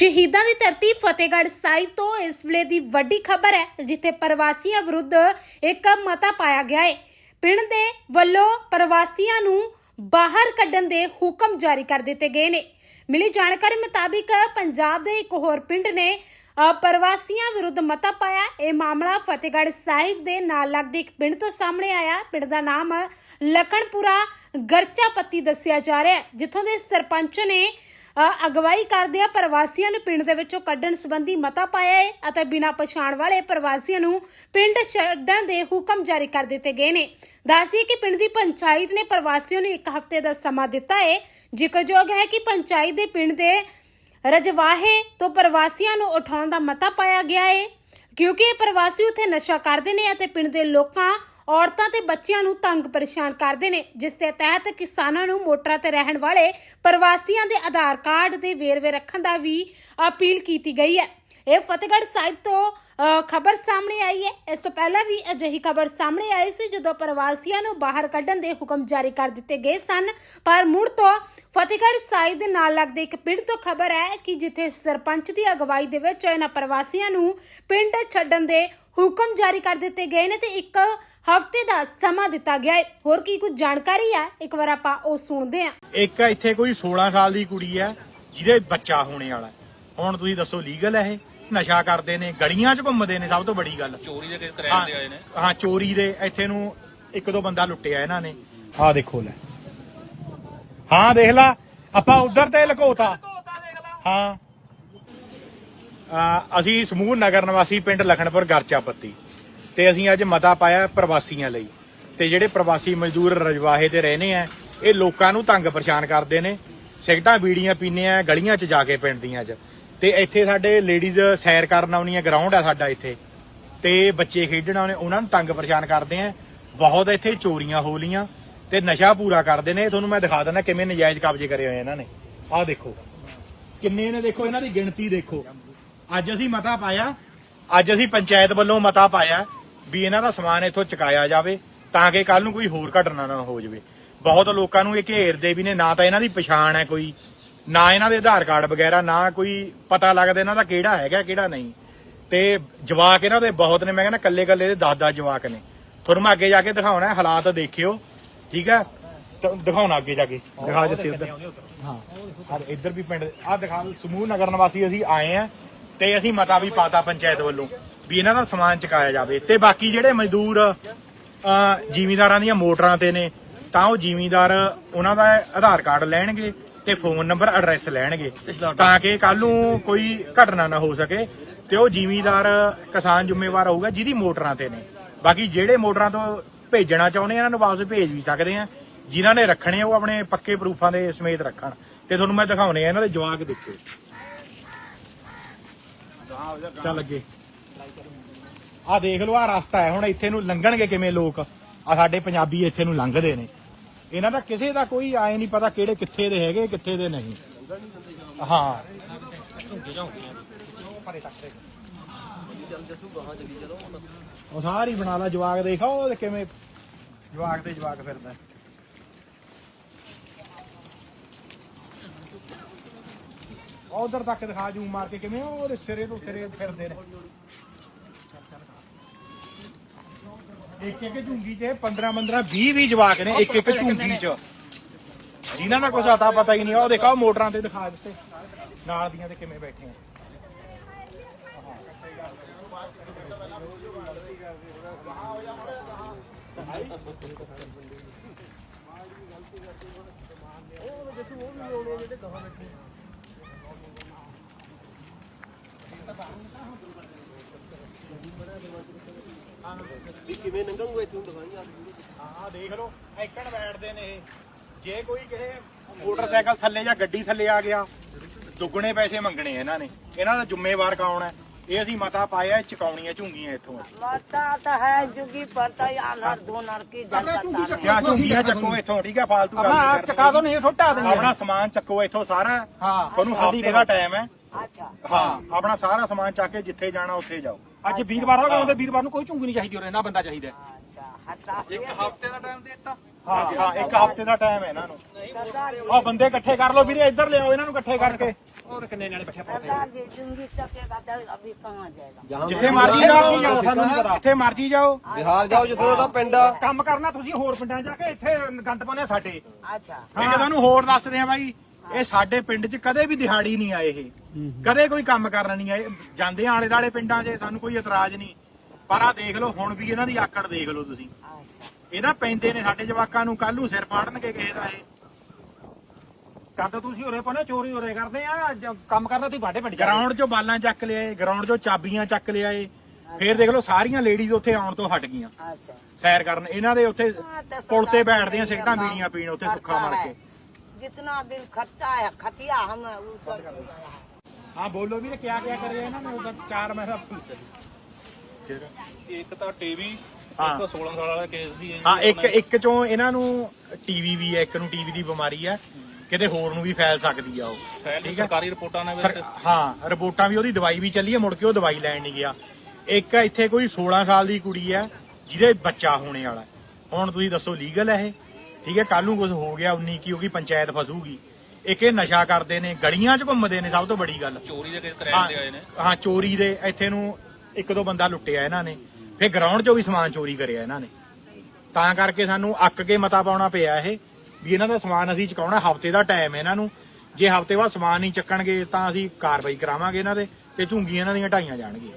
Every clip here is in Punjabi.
ਸ਼ਹੀਦਾਂ ਦੀ ਧਰਤੀ ਫਤਿਹਗੜ੍ਹ ਸਾਹਿਬ ਤੋਂ ਇਸ ਵੇਲੇ ਦੀ ਵੱਡੀ ਖਬਰ ਹੈ, ਜਿੱਥੇ ਪ੍ਰਵਾਸੀਆਂ ਵਿਰੁੱਧ ਇੱਕ ਮਤਾ ਪਾਇਆ ਗਿਆ ਹੈ। ਪਿੰਡ ਦੇ ਵੱਲੋਂ ਪ੍ਰਵਾਸੀਆਂ ਨੂੰ ਬਾਹਰ ਕੱਢਣ ਦੇ ਹੁਕਮ ਜਾਰੀ ਕਰ ਦਿੱਤੇ ਗਏ ਨੇ। ਮਿਲੀ ਜਾਣਕਾਰੀ ਮੁਤਾਬਿਕ ਪੰਜਾਬ ਦੇ ਇੱਕ ਹੋਰ ਪਿੰਡ ਨੇ ਪ੍ਰਵਾਸੀਆਂ ਵਿਰੁੱਧ ਮਤਾ ਪਾਇਆ। ਇਹ ਮਾਮਲਾ ਫਤਿਹਗੜ੍ਹ ਸਾਹਿਬ ਦੇ ਨਾਲ ਲੱਗਦੇ ਇੱਕ ਪਿੰਡ ਤੋਂ ਸਾਹਮਣੇ ਆਇਆ। ਪਿੰਡ ਦਾ ਨਾਮ ਲਖਣਪੁਰਾ ਗਰਚਾਪੱਤੀ ਦੱਸਿਆ ਜਾ ਰਿਹਾ ਹੈ, ਜਿੱਥੋਂ ਦੇ ਸਰਪੰਚ ਨੇ ਅਗਵਾਈ ਕਰਦੇ ਆ ਪ੍ਰਵਾਸੀਆਂ ਨੂੰ ਪਿੰਡ ਦੇ ਵਿੱਚੋਂ ਕੱਢਣ ਸੰਬੰਧੀ ਮਤਾ ਪਾਇਆ ਹੈ ਅਤੇ ਬਿਨਾਂ ਪਛਾਣ ਵਾਲੇ ਪ੍ਰਵਾਸੀਆਂ ਨੂੰ ਪਿੰਡ ਛੱਡਣ ਦੇ ਹੁਕਮ ਜਾਰੀ ਕਰ ਦਿੱਤੇ ਗਏ ਨੇ। ਦੱਸਦੀ ਕਿ ਪਿੰਡ ਦੀ ਪੰਚਾਇਤ ਨੇ ਪ੍ਰਵਾਸੀਆਂ ਨੂੰ ਇੱਕ ਹਫ਼ਤੇ ਦਾ ਸਮਾਂ ਦਿੱਤਾ ਹੈ ਜ਼ਿਕਰਯੋਗ ਹੈ ਕਿ ਪੰਚਾਇਤ ਦੇ ਪਿੰਡ ਦੇ ਰਜਵਾਹੇ ਤੋਂ ਪ੍ਰਵਾਸੀਆਂ ਨੂੰ ਉਠਾਉਣ ਦਾ ਮਤਾ ਪਾਇਆ ਗਿਆ ਹੈ ਕਿਉਂਕਿ ਇਹ ਪ੍ਰਵਾਸੀ ਉੱਥੇ ਨਸ਼ਾ ਕਰਦੇ ਨੇ ਅਤੇ ਪਿੰਡ ਦੇ ਲੋਕਾਂ, ਔਰਤਾਂ ਤੇ ਬੱਚਿਆਂ ਨੂੰ ਤੰਗ ਪਰੇਸ਼ਾਨ ਕਰਦੇ ਨੇ, ਜਿਸ ਦੇ ਤਹਿਤ ਕਿਸਾਨਾਂ ਨੂੰ ਮੋਟਰਾਂ ਤੇ ਰਹਿਣ ਵਾਲੇ ਪ੍ਰਵਾਸੀਆਂ ਦੇ ਆਧਾਰ ਕਾਰਡ ਦੇ ਵੇਰਵੇ ਰੱਖਣ ਦਾ ਵੀ ਅਪੀਲ ਕੀਤੀ ਗਈ ਹੈ। ਇਹ ਫਤਿਹਗੜ੍ਹ ਸਾਹਿਬ ਤੋਂ ਖਬਰ ਸਾਹਮਣੇ ਆਈ ਹੈ। ਇਸ ਤੋਂ ਪਹਿਲਾਂ ਵੀ ਅਜਿਹੀ ਖਬਰ ਸਾਹਮਣੇ ਆਈ ਸੀ, ਜਦੋਂ ਪ੍ਰਵਾਸੀਆਂ ਨੂੰ ਬਾਹਰ ਕੱਢਣ ਦੇ ਹੁਕਮ ਜਾਰੀ ਕਰ ਦਿੱਤੇ ਗਏ ਸਨ। ਪਰ ਮੁੜ ਤੋਂ ਫਤਿਹਗੜ੍ਹ ਸਾਹਿਬ ਦੇ ਨਾਲ ਲੱਗਦੇ ਇੱਕ ਪਿੰਡ ਤੋਂ ਖਬਰ ਹੈ ਕਿ ਜਿੱਥੇ ਸਰਪੰਚ ਦੀ ਅਗਵਾਈ ਦੇ ਵਿੱਚ ਇਹਨਾਂ ਪ੍ਰਵਾਸੀਆਂ ਨੂੰ ਪਿੰਡ ਛੱਡਣ ਦੇ ਹੁਕਮ ਜਾਰੀ ਕਰ ਦਿੱਤੇ ਗਏ ਨੇ ਤੇ ਇੱਕ ਹਫ਼ਤੇ ਦਾ ਸਮਾਂ ਦਿੱਤਾ ਗਿਆ ਹੈ। ਹੋਰ ਕੀ ਕੁਝ ਜਾਣਕਾਰੀ ਹੈ? ਇੱਕ ਵਾਰ ਆਪਾਂ ਉਹ ਸੁਣਦੇ ਹਾਂ। ਇੱਕ ਇੱਥੇ ਕੋਈ 16 ਸਾਲ ਦੀ ਕੁੜੀ ਹੈ, ਜਿਹਦੇ ਬੱਚਾ ਹੋਣੇ ਵਾਲਾ ਹੁਣ ਤੁਸੀਂ ਦੱਸੋ ਲੀਗਲ ਹੈ ਇਹ? ਨਸ਼ਾ ਕਰਦੇ ਨੇ ਗਲੀਆਂ 'ਚ ਘੁੰਮਦੇ ਨੇ ਸਭ ਤੋਂ ਵੱਡੀ ਗੱਲ। ਚੋਰੀ ਦੇ ਕਿਤੇ ਰਹਿਣ ਦੇ ਆਏ ਨੇ। ਹਾਂ ਚੋਰੀ ਦੇ ਇੱਥੇ ਨੂੰ ਇੱਕ ਦੋ ਬੰਦਾ ਲੁੱਟਿਆ ਇਹਨਾਂ ਨੇ। ਆਹ ਦੇਖੋ ਲੈ। ਹਾਂ ਦੇਖ ਲਾ ਆਪਾਂ ਉਧਰ ਤੇ ਲਕੋਤਾ। ਹਾਂ। ਅਸੀਂ ਸਮੂਹ ਨਗਰ ਨਿਵਾਸੀ ਪਿੰਡ ਲਖਣਪੁਰ ਗਰਚਾ ਪੱਤੀ ਤੇ ਅਸੀਂ ਅੱਜ ਮਤਾ ਪਾਇਆ ਪ੍ਰਵਾਸੀਆਂ ਲਈ। ਤੇ ਜਿਹੜੇ ਪ੍ਰਵਾਸੀ ਮਜ਼ਦੂਰ ਰਜਵਾਹੇ ਤੇ ਰਹਿੰਦੇ ਆ ਇਹ ਲੋਕਾਂ ਨੂੰ ਤੰਗ ਪਰੇਸ਼ਾਨ ਕਰਦੇ ਨੇ। ਸਿਗਟਾਂ ਬੀੜੀਆਂ ਪੀਂਦੇ ਆ ਗਲੀਆਂ 'ਚ ਜਾ ਕੇ ਪਿੰਡ ਦੀਆਂ 'ਚ। ਤੇ ਇੱਥੇ ਸਾਡੇ ਲੇਡੀਜ਼ ਸੈਰ ਕਰਨ ਆਉਣੀਆਂ ਗਰਾਊਂਡ ਆ ਸਾਡਾ ਇੱਥੇ। ਤੇ ਬੱਚੇ ਖੇਡਣ ਆਉਣੇ, ਉਹਨਾਂ ਨੂੰ ਤੰਗ ਪਰੇਸ਼ਾਨ ਕਰਦੇ ਆ। ਬਹੁਤ ਇੱਥੇ ਚੋਰੀਆਂ ਹੋ ਲੀਆਂ ਤੇ ਨਸ਼ਾ ਪੂਰਾ ਕਰਦੇ ਨੇ। ਤੁਹਾਨੂੰ ਮੈਂ ਦਿਖਾ ਦਿੰਦਾ ਕਿਵੇਂ ਨਜਾਇਜ਼ ਕਬਜ਼ੇ ਕਰੇ ਹੋਏ ਇਹਨਾਂ ਨੇ। ਆਹ ਦੇਖੋ। ਕਿੰਨੇ ਨੇ ਦੇਖੋ, ਇਹਨਾਂ ਦੀ ਗਿਣਤੀ ਦੇਖੋ। ਅੱਜ ਅਸੀਂ ਮਤਾ ਪਾਇਆ, ਅੱਜ ਅਸੀਂ ਪੰਚਾਇਤ ਵੱਲੋਂ ਮਤਾ ਪਾਇਆ ਵੀ ਇਹਨਾਂ ਦਾ ਸਮਾਨ ਇੱਥੋਂ ਚੁਕਾਇਆ ਜਾਵੇ, ਤਾਂ ਕਿ ਕੱਲ ਨੂੰ ਕੋਈ ਹੋਰ ਘਟਨਾ ਨਾ ਹੋ ਜਾਵੇ। ਬਹੁਤ ਲੋਕਾਂ ਨੂੰ ਇਹ ਘੇਰਦੇ ਵੀ ਨੇ, ਨਾ ਤਾਂ ਇਹਨਾਂ ਦੀ ਪਛਾਣ ਹੈ ਕੋਈ। ਨਾ ਇਹਨਾਂ ਦੇ ਆਧਾਰ ਕਾਰਡ ਵਗੈਰਾ ਨਾ ਕੋਈ ਪਤਾ ਲੱਗਦਾ ਇਹਨਾਂ ਦਾ ਕਿਹੜਾ ਹੈਗਾ ਕਿਹੜਾ ਨਹੀਂ। ਤੇ ਜਵਾਕ ਇਹਨਾਂ ਦੇ ਬਹੁਤ ਨੇ ਮੈਂ ਕਹਿੰਦਾ ਕੱਲੇ ਕੱਲੇ ਦੇ 10-10 ਜਵਾਕ ਨੇ। ਤੁਹਾਨੂੰ ਮੈਂ ਅੱਗੇ ਜਾ ਕੇ ਦਿਖਾਉਣਾ ਹੈ, ਹਾਲਾਤ ਦੇਖਿਓ ਠੀਕ ਹੈ? ਤਾਂ ਦਿਖਾਉਣਾ ਅੱਗੇ ਜਾ ਕੇ ਦਿਖਾ ਜੱਸੀ ਉੱਧਰ। ਹਾਂ ਆਹ ਇੱਧਰ ਵੀ ਪਿੰਡ ਆ ਦਿਖਾ ਸਮੂਹ ਨਗਰ ਨਿਵਾਸੀ ਅਸੀਂ ਆਏ ਆ ਤੇ ਅਸੀਂ ਮਤਾ ਵੀ ਪਾਤਾ ਪੰਚਾਇਤ ਵੱਲੋਂ ਵੀ ਇਹਨਾਂ ਦਾ ਸਮਾਨ ਚੁਕਾਇਆ ਜਾਵੇ। ਤੇ ਬਾਕੀ ਜਿਹੜੇ ਮਜ਼ਦੂਰ ਜ਼ਿਮੀਂਦਾਰਾਂ ਦੀਆਂ ਮੋਟਰਾਂ ਤੇ ਨੇ ਤਾਂ ਉਹ ਜ਼ਿਮੀਂਦਾਰ ਉਹਨਾਂ ਦਾ ਆਧਾਰ ਕਾਰਡ ਲੈਣਗੇ ਤੇ ਫੋਨ ਨੰਬਰ ਐਡਰੈਸ ਲੈਣਗੇ ਤਾਂ ਕਿ ਕੱਲ ਨੂੰ ਕੋਈ ਘਟਨਾ ਨਾ ਹੋ ਸਕੇ ਤੇ ਉਹ ਜ਼ਿਮੀਂਦਾਰ ਕਿਸਾਨ ਜ਼ਿੰਮੇਵਾਰ ਹੋਊਗਾ ਜਿਹਦੀ ਮੋਟਰਾਂ ਤੇ ਨੇ। ਬਾਕੀ ਜਿਹੜੇ ਮੋਟਰਾਂ ਤੋਂ ਭੇਜਣਾ ਚਾਹੁੰਦੇ ਆ ਇਹਨਾਂ ਨੂੰ ਵਾਪਸ ਭੇਜ ਵੀ ਸਕਦੇ ਆ। ਜਿਨ੍ਹਾਂ ਨੇ ਰੱਖਣੇ ਉਹ ਆਪਣੇ ਪੱਕੇ ਪ੍ਰੂਫਾਂ ਦੇ ਸਮੇਤ ਰੱਖਣ। ਤੇ ਤੁਹਾਨੂੰ ਮੈਂ ਦਿਖਾਉਣੇ ਆ ਇਹਨਾਂ ਦੇ ਜਵਾਕ ਦੇਖੋ। ਚੱਲ ਅੱਗੇ। ਆ ਦੇਖ ਲਓ ਆ ਰਸਤਾ ਹੈ। ਹੁਣ ਇੱਥੇ ਨੂੰ ਲੰਘਣਗੇ ਕਿਵੇਂ ਲੋਕ? ਆ ਸਾਡੇ ਪੰਜਾਬੀ ਇੱਥੇ ਨੂੰ ਲੰਘਦੇ ਨੇ। ਇਹਨਾਂ ਦਾ ਕਿਸੇ ਦਾ ਕੋਈ, ਆਏ ਨਹੀਂ ਪਤਾ ਕਿਹੜੇ ਕਿੱਥੇ ਦੇ ਹੈਗੇ, ਕਿੱਥੇ ਦੇ ਨਹੀਂ। ਹਾਂ। ਉਹ ਸਾਰੀ ਬਣਾ ਲਾ, ਜਵਾਕ ਦੇਖੋ, ਉਹ ਕਿਵੇਂ ਜਵਾਕ ਤੇ ਜਵਾਕ ਫਿਰਦਾ। ਉਧਰ ਤੱਕ ਦਿਖਾ ਜੂ ਮਾਰ ਕੇ ਕਿਵੇਂ, ਉਹ ਉਹਦੇ ਸਿਰੇ ਤੋਂ ਸਿਰੇ ਫਿਰਦੇ ਨੇ। ਇੱਕ ਇੱਕ ਝੁੰਗੀ 'ਚ 15 15 20 20 ਜਵਾਕ ਨੇ, ਇੱਕ ਇੱਕ ਝੁੰਗੀ 'ਚ। ਜਿਨ੍ਹਾਂ ਦਾ ਕੁਛ ਆਤਾ ਪਤਾ ਹੀ ਨਹੀਂ ਉਹ ਦੇਖੋ ਮੋਟਰਾਂ ਤੇ ਦਿਖਾ ਦਿੱਤੇ। ਨਾਲ ਦੀਆਂ ਤੇ ਕਿਵੇਂ ਬੈਠੇ ਆ ਮੋਟਰਸਾਈਕਲ ਥੱਲੇ ਜਾਂ ਗੱਡੀ ਥੱਲੇ ਆ ਗਿਆ ਦੁੱਗਣੇ ਪੈਸੇ ਮੰਗਣੇ ਇਹਨਾਂ ਨੇ। ਇਹਨਾਂ ਦਾ ਜ਼ਿੰਮੇਵਾਰ ਕੌਣ ਹੈ? ਇਹ ਅਸੀਂ ਮਤਾ ਪਾਇਆ ਚਕਾਉਣੀਆਂ ਝੁੰਗੀਆਂ ਇੱਥੋਂ ਮਤਾ ਤਾਂ ਹੈ ਜੁਗੀ ਪਰਤਾ ਆਨਰ ਦੋਨਰ ਕੀ ਜਨਤਾ ਚੱਕੋ ਇੱਥੋਂ ਠੀਕ ਹੈ? ਫਾਲਤੂ ਗੱਲ ਨਹੀਂ ਚਕਾ ਦੋ ਨਹੀਂ ਸੁੱਟਾ ਦੇ ਆਪਣਾ ਸਮਾਨ ਚੱਕੋ ਇੱਥੋਂ ਸਾਰਾ। ਤੁਹਾਨੂੰ ਹਫ਼ਤੇ ਦਾ ਟਾਈਮ ਹੈ। ਅੱਛਾ। ਹਾਂ ਆਪਣਾ ਸਾਰਾ ਸਮਾਨ ਚੱਕ ਕੇ ਜਿੱਥੇ ਜਾਣਾ ਉੱਥੇ ਜਾਓ। ਅੱਜ ਵੀਰਵਾਰ ਦਾ ਕਹਿੰਦੇ ਵੀਰਵਾਰ ਨੂੰ ਕੋਈ ਝੁੰਗੀ ਨਹੀਂ ਚਾਹੀਦੀ ਔਰ ਇਹਨਾਂ ਬੰਦਾ ਚਾਹੀਦਾ ਹੈ। अच्छा हटा ਇੱਕ ਹਫ਼ਤੇ ਦਾ ਟਾਈਮ ਦੇ ਦਿੱਤਾ ਹਾਂ ਹਾਂ ਇੱਕ ਹਫ਼ਤੇ ਦਾ ਟਾਈਮ ਹੈ ਇਹਨਾਂ ਨੂੰ सरदार जी ਉਹ ਬੰਦੇ ਇਕੱਠੇ ਕਰ ਲਓ ਵੀਰੇ ਇੱਧਰ ਲਿਆਓ ਇਹਨਾਂ ਨੂੰ ਇਕੱਠੇ ਕਰਕੇ सरदार जी चुंगी चकेगा तो अभी कहाँ जाएगा ਜਿੱਥੇ ਮਰਜੀ ਜਾਓ ਸਾਨੂੰ ਨਹੀਂ ਪਤਾ ਜਿੱਥੇ ਮਰਜੀ ਜਾਓ ਬਿਹਾਰ ਜਾਓ ਜਿੱਥੇ ਉਹਦਾ ਪਿੰਡ ਆ ਕੰਮ ਕਰਨਾ ਤੁਸੀਂ ਹੋਰ ਪਿੰਡਾਂ ਜਾ ਕੇ ਇੱਥੇ ਗੰਦ ਪਾਉਂਦੇ ਆ ਸਾਡੇ अच्छा ਇਹ ਤੁਹਾਨੂੰ ਹੋਰ ਦੱਸਦੇ ਆ ਬਾਈ ਇਹ ਸਾਡੇ ਪਿੰਡ 'ਚ ਕਦੇ ਵੀ ਦਿਹਾੜੀ ਨਹੀਂ ਆਏ ਇਹ ਕਦੇ ਕੋਈ ਕੰਮ ਕਰਨ ਨਹੀਂ ਆਏ ਜਾਂਦੇ ਆ ਆਲੇ ਦਾਲੇ ਪਿੰਡਾਂ 'ਚ ਸਾਨੂੰ ਕੋਈ ਇਤਰਾਜ਼ ਨਹੀਂ ਪਰ ਆ ਦੇਖ ਲਓ ਹੁਣ ਵੀ ਇਹਨਾਂ ਦੀ ਆਕੜ ਦੇਖ ਲਓ ਤੁਸੀਂ अच्छा ਇਹਦਾ ਪੈਂਦੇ ਨੇ ਸਾਡੇ ਜਵਾਕਾਂ ਨੂੰ ਕੱਲ ਨੂੰ ਸਿਰ ਪਾੜਨਗੇ ਕਿਸੇ ਦਾ ਇਹ ਕੰਦ ਤੁਸੀਂ ਉਰੇ ਪਨੇ ਚੋਰੀ ਉਰੇ ਕਰਦੇ ਆ ਜ- ਕੰਮ ਕਰਨਾ ਤੁਸੀਂ ਬਾਡੇ ਪਿੰਡ ਜਾ ਗਰਾਊਂਡ 'ਚੋਂ ਬਾਲਾਂ ਚੱਕ ਲਿਆਏ ਗਰਾਊਂਡ 'ਚੋਂ ਚਾਬੀਆਂ ਚੱਕ ਲਿਆਏ ਫੇਰ ਦੇਖ ਲਓ ਸਾਰੀਆਂ ਲੇਡੀਜ਼ ਉੱਥੇ ਆਉਣ ਤੋਂ ਹਟ ਗਈਆਂ अच्छा ਸੈਰ ਕਰਨ ਇਹਨਾਂ ਦੇ ਉੱਥੇ हाँ, तो ਪੁਲ ਤੇ सरदार ਬੈਠਦੀਆਂ जी ਸਿਗਟਾਂ हम ਬੀੜੀਆਂ ਪੀਣ ਉੱਥੇ ਸੁੱਖਾ करता ਮਾਰ है। ਕੇ जितना दिन खटता है खटिया हम उतर के गया है ਹਾਂ ਬੋਲੋ ਵੀ ਕਿਆ ਕਿਆ ਕਰਿਆ ਇਹਨਾਂ ਨੇ ਉਹਦਾ ਚਾਰ ਮੈਂ ਇੱਕ ਤਾਂ ਟੀਵੀ ਹਾਂ। ਇੱਕ 16 ਸਾਲ ਵਾਲਾ ਕੇਸ ਦੀ ਹੈ ਜੀ। ਹਾਂ ਇੱਕ ਇੱਕ ਚੋਂ ਇਹਨਾਂ ਨੂੰ ਟੀਵੀ ਵੀ ਹੈ ਇੱਕ ਨੂੰ ਟੀਵੀ ਦੀ ਬਿਮਾਰੀ ਹੈ ਕਿਤੇ ਹੋਰ ਨੂੰ ਵੀ ਫੈਲ ਸਕਦੀ ਆ ਉਹ ਫੈਲ ਠੀਕ ਹੈ ਸਰਕਾਰੀ ਰਿਪੋਰਟਾਂ ਨੇ ਸਰ- ਹਾਂ ਰਿਪੋਰਟਾਂ ਵੀ ਉਹਦੀ ਦਵਾਈ ਵੀ ਚੱਲੀ ਹੈ ਮੁੜ ਕੇ ਉਹ ਦਵਾਈ ਲੈਣ ਨਹੀਂ ਗਿਆ ਇੱਕ ਇੱਥੇ ਕੋਈ 16 ਸਾਲ ਦੀ ਕੁੜੀ ਹੈ ਜਿਹਦੇ ਬੱਚਾ ਹੋਣੇ ਵਾਲਾ ਹੈ। ਹੁਣ ਤੁਸੀਂ ਦੱਸੋ ਲੀਗਲ ਹੈ ਇਹ ਠੀਕ ਹੈ ਕੱਲ ਨੂੰ ਕੁਝ ਹੋ ਗਿਆ 19 ਕੀ ਹੋਗੀ ਪੰਚਾਇਤ ਫਸੂਗੀ ਇੱਕ ਇਹ ਨਸ਼ਾ ਕਰਦੇ ਨੇ ਗਲੀਆਂ 'ਚ ਘੁੰਮਦੇ ਨੇ ਸਭ ਤੋਂ ਵੱਡੀ ਗੱਲ। ਚੋਰੀ ਦੇ ਕੇਸ ਕ੍ਰਾਈਮ ਦੇ ਆਏ ਨੇ। ਹਾਂ ਚੋਰੀ ਦੇ ਇੱਥੇ ਨੂੰ ਇੱਕ ਦੋ ਬੰਦਾ ਲੁੱਟਿਆ ਇਹਨਾਂ ਨੇ। ਫਿਰ ਗਰਾਊਂਡ 'ਚੋਂ ਵੀ ਸਮਾਨ ਚੋਰੀ ਕਰਿਆ ਇਹਨਾਂ ਨੇ। ਤਾਂ ਕਰਕੇ ਸਾਨੂੰ ਅੱਕ ਕੇ ਮਤਾ ਪਾਉਣਾ ਪਿਆ ਇਹ ਵੀ ਇਹਨਾਂ ਦਾ ਸਮਾਨ ਅਸੀਂ ਚਕਾਉਣਾ ਹਫ਼ਤੇ ਦਾ ਟਾਈਮ ਹੈ ਇਹਨਾਂ ਨੂੰ। ਜੇ ਹਫ਼ਤੇ ਬਾਅਦ ਸਮਾਨ ਨਹੀਂ ਚੱਕਣਗੇ ਤਾਂ ਅਸੀਂ ਕਾਰਵਾਈ ਕਰਾਵਾਂਗੇ ਇਹਨਾਂ ਦੇ ਤੇ ਝੁੰਗੀਆਂ ਇਹਨਾਂ ਦੀਆਂ ਢਾਈਆਂ ਜਾਣਗੀਆਂ।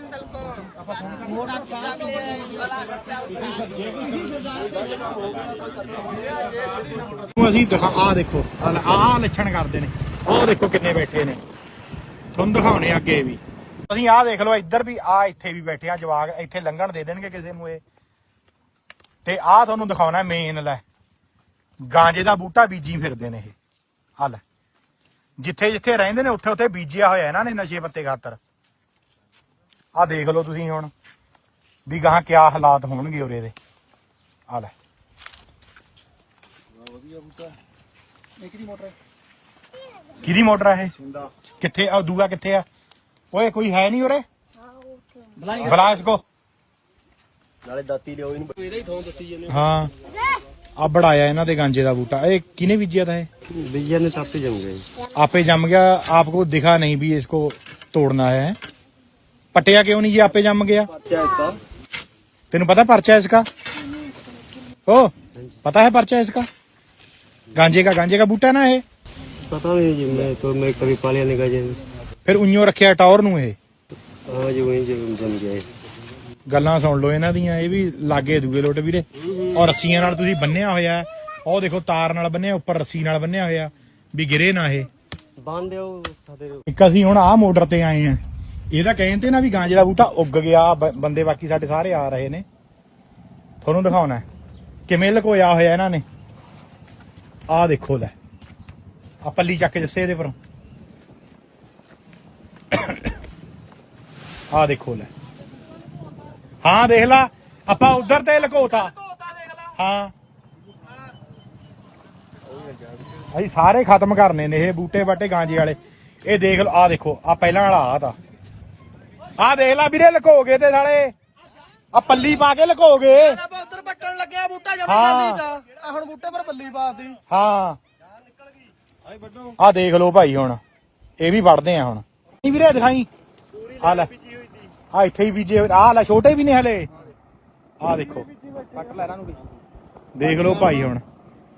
ਅਸੀਂ ਦਿਖਾ ਆ ਦੇਖੋ, ਆਹ ਲੱਛਣ ਕਰਦੇ ਨੇ। ਉਹ ਦੇਖੋ ਕਿੰਨੇ ਬੈਠੇ ਨੇ। ਤੁਹਾਨੂੰ ਦਿਖਾਉਣੇ ਅੱਗੇ ਵੀ। ਅਸੀਂ ਆਹ ਦੇਖ ਲਓ, ਇੱਧਰ ਵੀ ਆ ਇੱਥੇ ਵੀ ਬੈਠੇ ਆ ਜਵਾਗ ਇੱਥੇ ਲੰਘਣ ਦੇ ਦੇਣਗੇ ਕਿਸੇ ਨੂੰ ਇਹ। ਤੇ ਆਹ ਤੁਹਾਨੂੰ ਦਿਖਾਉਣਾ ਮੇਨ ਲੈ। ਗਾਂਜੇ ਦਾ ਬੂਟਾ ਬੀਜੀ ਫਿਰਦੇ ਨੇ ਇਹ। ਆ ਜਿੱਥੇ ਜਿੱਥੇ ਰਹਿੰਦੇ ਨੇ ਉੱਥੇ ਉੱਥੇ ਬੀਜਿਆ ਹੋਇਆ ਇਹਨਾਂ ਨੇ ਨਸ਼ੇ ਪੱਤੇ ਖਾਤਰ। ਆ ਦੇਖ ਲਓ ਤੁਸੀਂ ਹੁਣ ਵੀ ਗਾਹਾਂ ਕਿਆ ਹਾਲਾਤ ਹੋਣਗੇ ਉਰੇ ਦੇ। ਆ ਲੈ। ਕਿਹਦੀ ਮੋਟਰ ਆ ਕਿੱਥੇ ਆ? ਦੂਆ ਕਿੱਥੇ ਆ? ਓਏ ਕੋਈ ਹੈ ਨਹੀਂ ਉਰੇ? ਬਲਾਸ ਕੋ। ਨਾਲੇ ਦਾਤੀ ਲਿਓ ਇਹਨੂੰ। ਇਹਦਾ ਹੀ ਥੋਂ ਦੱਸੀ ਜਾਂਦੇ ਹਾਂ। ਆ ਬੜਾਇਆ ਇਹਨਾਂ ਦੇ ਗਾਂਜੇ ਦਾ ਬੂਟਾ। ਇਹ ਕਿਨੇ ਬੀਜਿਆ ਦਾ ਇਹ? ਬੀਜਿਆ ਨੇ ਤਾਂ ਆਪੇ ਜੰਮ ਗਿਆ ਆਪੇ ਜੰਮ ਗਿਆ। ਆਪ ਕੋ ਦਿਖਾ ਨਹੀਂ ਵੀ ਇਸ ਕੋ ਤੋੜਨਾ ਹੈ। क्यों नहीं जी आपे जम गया क्या इसका तेन पता पर्चा है इसका ओ पता है पर्चा है इसका गांजे का गांजे का बूटा ना है पता नहीं जी मैं तो मैं कभी पालिया नहीं गया फिर उइयों रखिया टॉर ਨੂੰ ਇਹ हाँ जी वहीं से जम गया है ਗੱਲਾਂ ਸੁਣ ਲਓ ਇਹਨਾਂ ਦੀਆਂ ਇਹ ਵੀ ਲਾਗੇ ਦੂਏ ਲੋਟ ਵੀਰੇ ਔਰ ਰੱਸੀਆਂ ਨਾਲ ਤੁਸੀਂ ਬੰਨਿਆ ਹੋਇਆ ਹੈ। ਉਹ ਦੇਖੋ ਤਾਰ ਨਾਲ ਬੰਨਿਆ ਉੱਪਰ ਰੱਸੀ ਨਾਲ ਬੰਨਿਆ ਹੋਇਆ ਵੀ ਗਿਰੇ ਨਾ ਇਹ बांध दो उठा दे ਇੱਕ ਅਸੀਂ ਹੁਣ ਆਹ ਮੋਟਰ ਤੇ ਆਏ ਆ ਇਹ ਤਾਂ ਕਹਿੰਦੇ ਨਾ ਵੀ ਗਾਂਜੇ ਦਾ ਬੂਟਾ ਉੱਗ ਗਿਆ, ਬ- ਬੰਦੇ ਬਾਕੀ ਸਾਡੇ ਸਾਰੇ ਆ ਰਹੇ ਨੇ। ਤੁਹਾਨੂੰ ਦਿਖਾਉਣਾ ਹੈ। ਕਿਵੇਂ ਲਕੋਇਆ ਹੋਇਆ ਇਹਨਾਂ ਨੇ। ਆਹ ਦੇਖੋ ਲੈ। ਆ ਪੱਲੀ ਚੱਕ ਕੇ ਦੱਸੇ ਇਹਦੇ ਪਰੋਂ। ਆਹ ਦੇਖੋ ਲੈ। ਹਾਂ, ਦੇਖ ਲਾ। ਆਪਾਂ ਉਧਰ ਤੇ ਲਕੋਤਾ। ਹਾਂ। ਅਸੀਂ ਸਾਰੇ ਖਤਮ ਕਰਨੇ ਨੇ ਇਹ ਬੂਟੇ ਬਾਟੇ ਗਾਂਜੇ ਵਾਲੇ। ਇਹ ਦੇਖ ਲਓ ਆ ਦੇਖੋ ਆ ਪਹਿਲਾਂ ਵਾਲਾ ਆ ਤਾ। ਆ ਦੇਖ ਲੈ ਵੀਰੇ ਲਕੋ ਗਏ ਤੇ ਸਾਲੇ ਆ ਪੱਲੀ ਪਾ ਕੇ ਲਕੋ ਗਏ ਉਧਰ ਪੱਟਣ ਲੱਗਿਆ ਬੂਟਾ ਹਾਂ। ਆ ਹੁਣ ਬੂਟੇ ਪਰ ਪੱਲੀ ਪਾਤੀ। ਹਾਂ। ਆ ਦੇਖ ਲਓ ਭਾਈ ਹੁਣ। ਇਹ ਵੀ ਵੜਦੇ ਆ ਹੁਣ। ਨਹੀਂ ਵੀਰੇ ਦਿਖਾਈ। ਆ ਲੈ ਆ ਇੱਥੇ ਹੀ ਬੀਜੇ ਆ ਲੈ ਛੋਟੇ ਵੀ ਨੇ ਹਲੇ। ਆ ਦੇਖੋ। ਕੱਟ ਲੈ ਇਹਨਾਂ ਨੂੰ ਵੀ। ਦੇਖ ਲਓ ਭਾਈ ਹੁਣ।